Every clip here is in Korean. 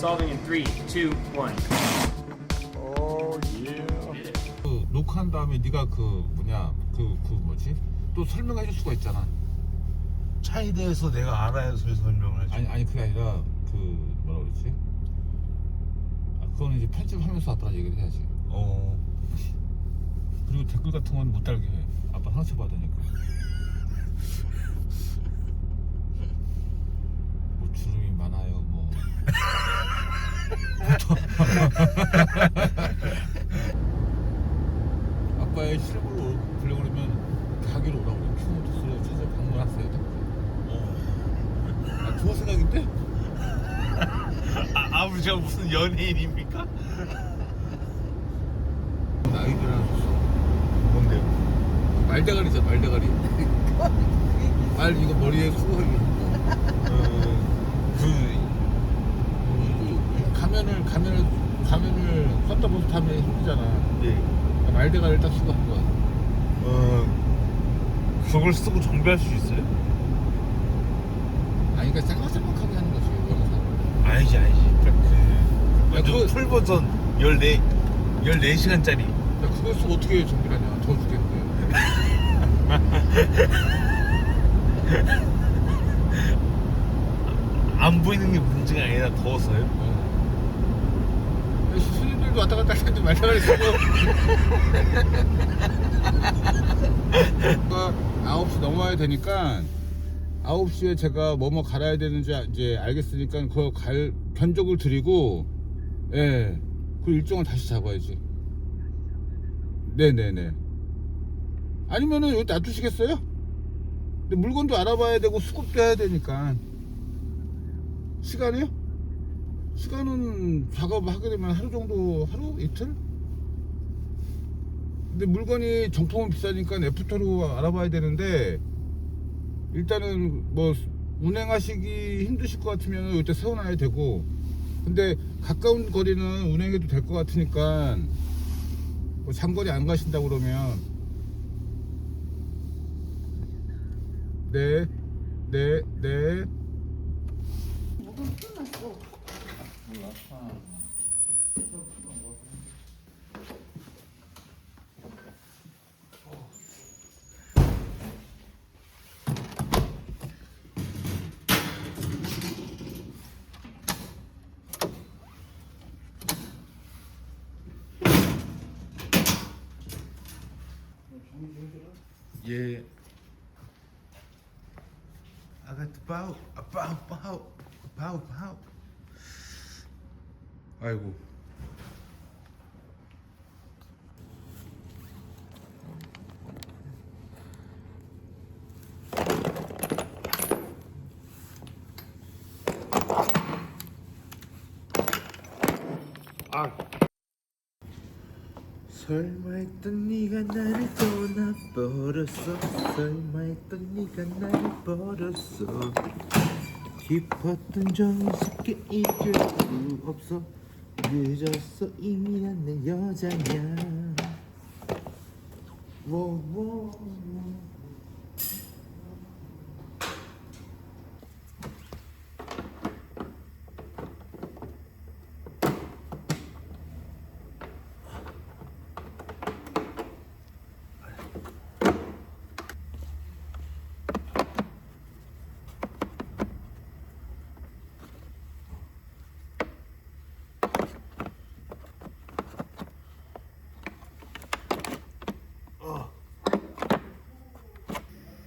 Solving in three, two, one. 그 녹화한 다음에 네가 그 뭐냐 그 그 뭐지? 또 설명해 줄 수가 있잖아. 차에 대해서 내가 알아야 설명을 하지. 아니 아니 그게 아니라 그 뭐라 그러지? 아 그거는 이제 편집하면서 아빠랑 얘기를 해야지. 어. 그리고 댓글 같은 건 못 달게 해. 아빠 상처 받으니까 아빠의 실물을 보려고 그러면 가게로 오라고 그래 큐모토스로 찾아 방문하세요 어. 아 좋은 생각인데? 아, 아버지가 무슨 연예인입니까? 아이디어를 하나 줬어 뭔데요? 말대가리죠 말대가리 말 이거 머리에 수고하기 어, 그 가면을 가면을 가면을 껐다 벗었다 하면 힘들잖아 예. 말대가리를 딱 쓰고 한 거야 어, 그걸 쓰고 정비할 수 있어요? 아니 그러니까 짤막짤막하게 하는 거지 아니지 아니지. 딱 그, 야, 완전 그거- 풀 버전 14 14시간짜리. 야 그걸 쓰고 어떻게 정비를 하냐 더워 죽겠는데 안 보이는 게 문제가 아니라 더워서요. 어. 왔다 갔다 하는데 말대가리 쓰고 그러니까 9시 넘어야 되니까 9시에 제가 뭐뭐 갈아야 되는지 이제 알겠으니까 그거 갈 견적을 드리고 예. 그 일정을 다시 잡아야지. 네네네. 아니면은 여기 놔두시겠어요? 근데 물건도 알아봐야 되고 수급도 해야 되니까. 시간이요? 시간은 작업하게 되면 하루 정도, 하루? 이틀? 근데 물건이 정품은 비싸니까 애프터로 알아봐야 되는데, 일단은 뭐, 운행하시기 힘드실 것 같으면 이때 세워놔야 되고, 근데 가까운 거리는 운행해도 될 것 같으니까, 뭐 장거리 안 가신다 그러면, 네, 네, 네. 뭐가 끝났어. 예. 아가트 바우, 아, 바우, 바우, 바우, 바우. 아이고. 아. 설마 했던 네가 나를 떠나버렸어 설마 했던 네가 나를 버렸어 깊었던 쉽게 잊을 수 없어 늦었어. 이미 난내 여자냐. 워 워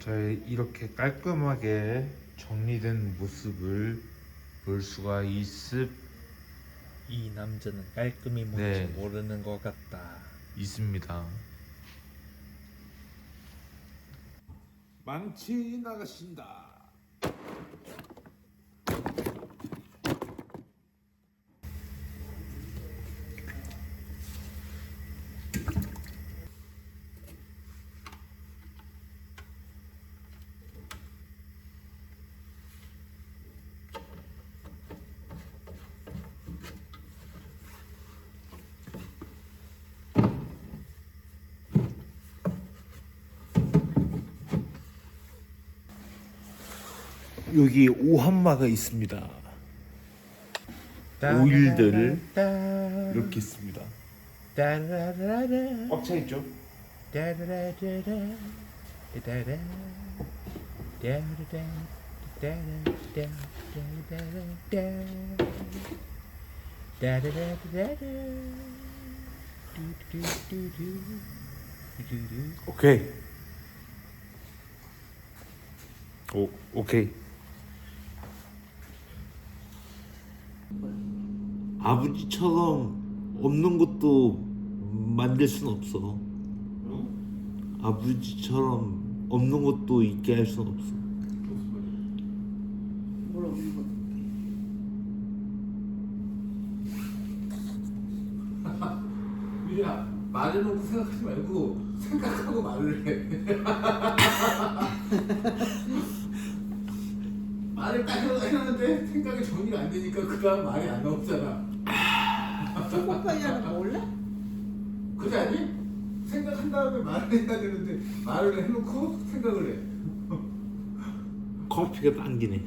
저의 이렇게 깔끔하게 정리된 모습을 볼 수가 있습 이 남자는 깔끔이 뭔지 네. 모르는 것 같다. 있습니다. 망치 나가신다. 여기 오한마가 있습니다. 오일들을 이렇게. 따라라라 꽉차 있죠? 오케이. 오 오케이. 아버지처럼 없는 것도 만들 순 없어. 아버지처럼 없는 것도 있게 할 순 없어. 뭘 없는 거. 유진아 말해놓고 생각하지 말고 생각하고 말을 해 해놨는데 생각이 정리가 안 되니까 그 다음 말이 안 나오잖아 초코파이라는 거 몰라? 그지 아니? 생각한 다음에 말을 해야 되는데 말을 해놓고 생각을 해 커피가 당기네.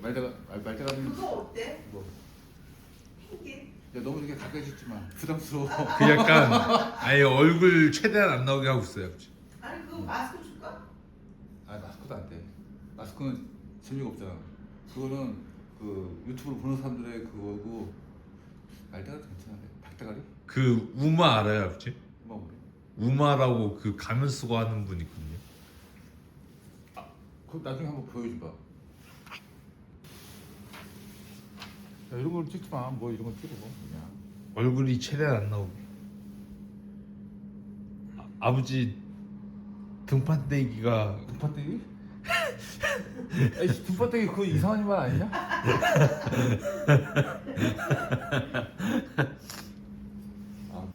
말대가 말, 말대가 그거 어때? 뭐? 핑계. 야 너무 이렇게 가까이 짓지 마 부담스러워 그 약간 아예 얼굴 최대한 안 나오게 하고 있어요. 아니 그 마스크 줄까? 아 마스크도 안돼 마스크는 재미가 없잖아 그거는 그 유튜브로 보는 사람들의 그거고 말대가 괜찮은데 박대가리? 그 우마 알아요, 아버지? 뭐 그래 우마라고 그 가면 쓰고 하는 분 있거든요. 그거 나중에 한번 보여줘봐 야 이런 걸 찍지 마 뭐 이런 걸 찍어 그냥 얼굴이 최대한 안 나오게. 아, 아버지 등판대기가 등파떼기? 등파떼기 그거 이상한 말 아니냐? 아.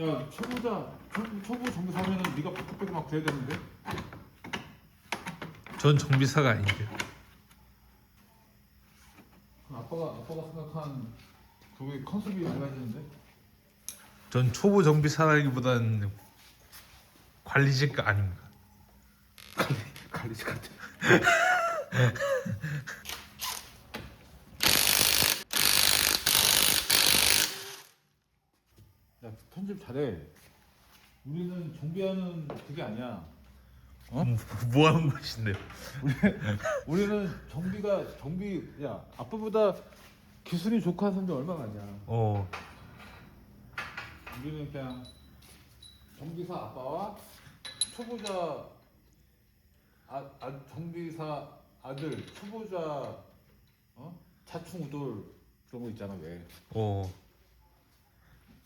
야 초보자 초, 초보 정비 사면은 네가 바꾸빼기 막 그래야 되는데 전 정비사가 아닌데. 그럼 아빠가 아빠가 생각한 그게 컨셉이 달라지는데? 전 초보 정비사라기보다는 관리직가 아닙니까? 관리직 같아. 야 편집 잘해. 우리는 정비하는 그게 아니야. 어? 뭐 하는 것인데요? 우리는 정비가 정비 야 아빠보다 기술이 좋고 사람들 얼마 많냐. 어, 우리는 그냥 정비사 아빠와 초보자 아, 아 정비사 아들 초보자 어? 자충우돌 그런 거 있잖아 왜. 어.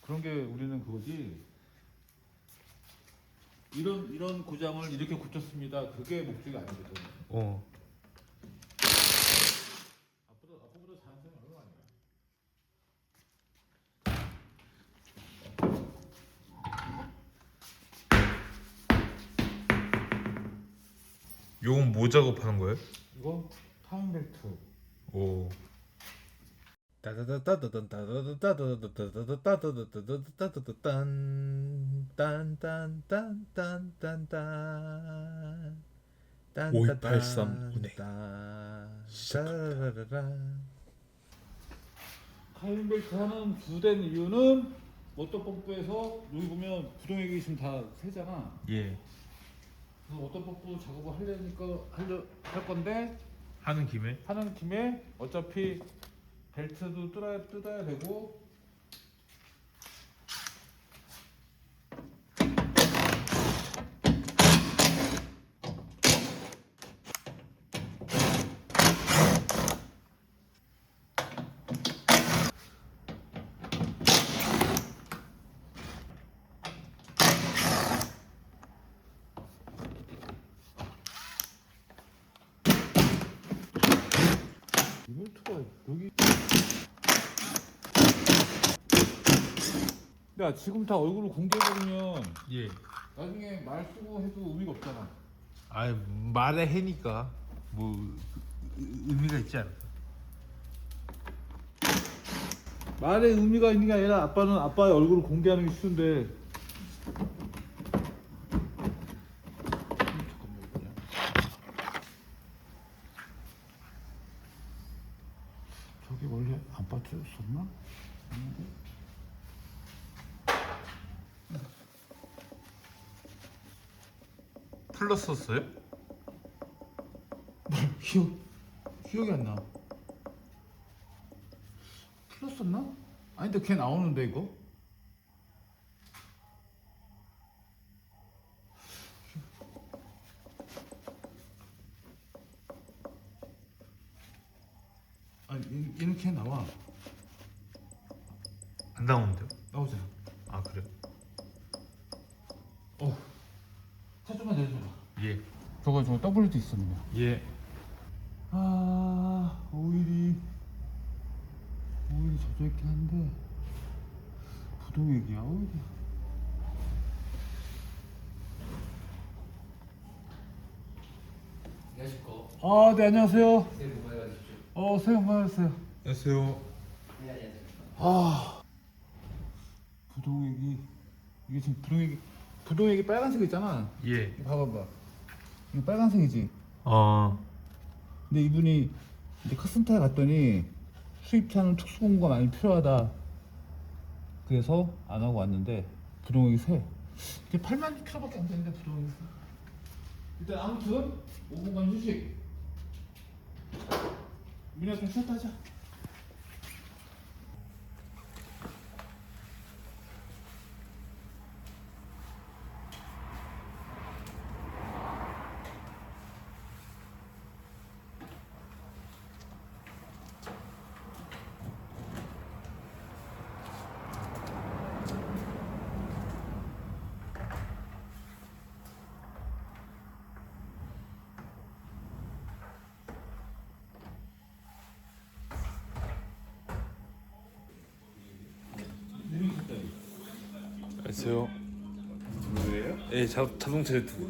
그런 게 우리는 그거지. 이런 이런 고장을 이렇게 고쳤습니다. 그게 목적이 아니거든. 어. 요건 뭐 작업하는 거예요? 이거 타임벨트 오. 딴딴딴딴딴딴딴딴 5283 운행. 타임벨트 하는 주된 이유는 워터펌프에서 여기 보면 구동액이 지금 다 새잖아. 예. 그래서 워터펌프 작업을 하려니까 하려 할 건데 하는 김에? 하는 김에 어차피 벨트도 뜯어야 뜯어야 되고 이볼트가 여기 야 지금 다 얼굴을 공개해버리면 예. 나중에 말 쓰고 해도 의미가 없잖아 아 말에 해니까 뭐 의- 의미가 있지 않을까? 말에 의미가 있는 게 아니라 아빠는 아빠의 얼굴을 공개하는 게 쉬운데 잠깐만 저기 원래 안 빠졌었나? 풀렀었어요? 기억 기억이 안 나. 풀렸었나? 아니 근데 걔 나오는데 이거? 아니 얘- 얘는 걔 나와 안 나오는데요? 나오잖아. 아 그래요? 어. 차 좀만 내려줘라. 예. 저거 저거 WD 있었네. 예. 아 오일이 오일이 젖어 있긴 한데 부동액이야 오일이. 아, 네 안녕하세요. 새해 복 많이 받으십시오. 어, 새해 복 많이 받으세요. 안녕하세요. 아, 부동액이 이게 지금 부동액이 부동액이 빨간색 있잖아. 예. 봐봐봐. 이거 빨간색이지. 어. 근데 이분이 이제 카센터에 갔더니 수입차는 특수공고가 많이 필요하다. 그래서 안 하고 왔는데 부동액이 세. 이게 8만 킬로밖에 안 되는데 부동액이 세. 일단 아무튼 5분간 휴식. 민아 좀 쉬었다 하자. 안녕하세요. 누구예요? 예, 자, 자동차 유튜브.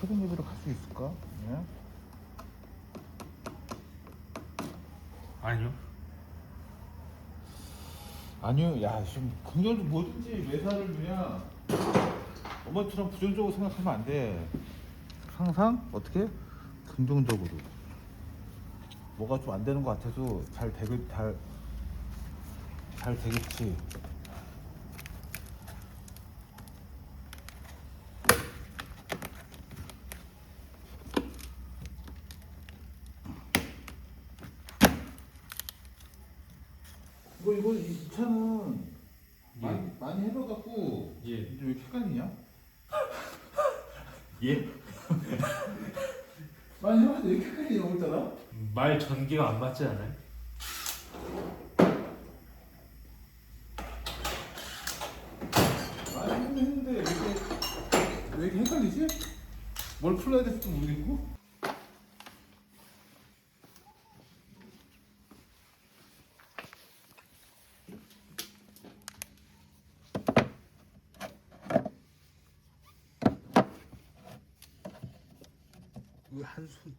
최근 예배로 갈 수 있을까? 예? 아니요. 아니요, 야, 지금 긍정적 뭐든지 매사를 그냥 엄마처럼 부정적으로 생각하면 안 돼. 항상 어떻게 긍정적으로. 뭐가 좀 안 되는 것 같아도 잘 되겠, 잘, 잘 되겠지. 이거 이거 이 차는 많이 많이 해봐갖고 예. 이제 왜 이렇게 헷갈리냐? 예? 많이 해봤는데 왜 이렇게 헷갈리냐 오늘따라? 말 전개가 안 맞지 않아요? 했는데 했는데 왜 이렇게 왜 이렇게 헷갈리지? 뭘 풀어야 될지도 모르겠고. 왜 한 손?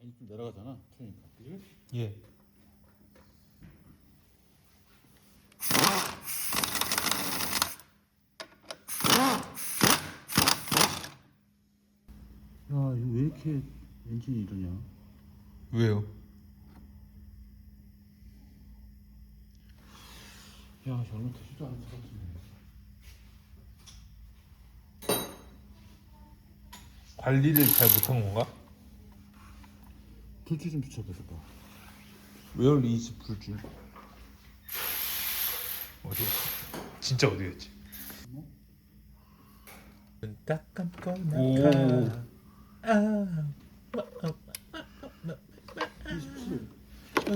아니 좀 내려가잖아. 그러니까. 그지? 예. 야 이거 왜 이렇게 엔진이 이러냐? 왜요? 야, 되지도 않은 차 같은데. 관리를 잘 못한 건가? 불줄 좀 붙여보자 Where is 불줄? 어디였어? 진짜 어디였지? 눈딱 감고 나가 아, 아, 아, 아, 아, 아, 아, 아, 아,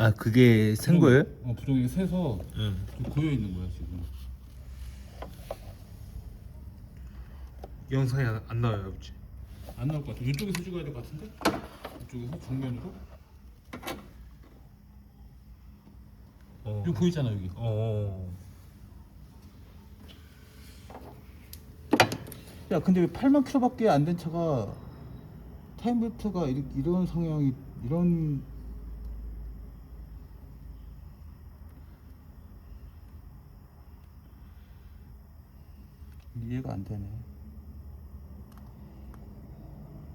아, 그게 센 거예요? 어, 부종이 새서 응. 좀 고여 있는 거야 지금. 영상이 안, 안 나와요 아버지 안 나올 것 같아. 이쪽에서 찍어야 될 것 같은데? 이쪽에서 정면으로? 어. 여기 보이잖아 여기. 어. 야 근데 왜 8만 킬로밖에 안 된 차가 타임벨트가 이런, 이런 성향이 이런 이해가 안 되네.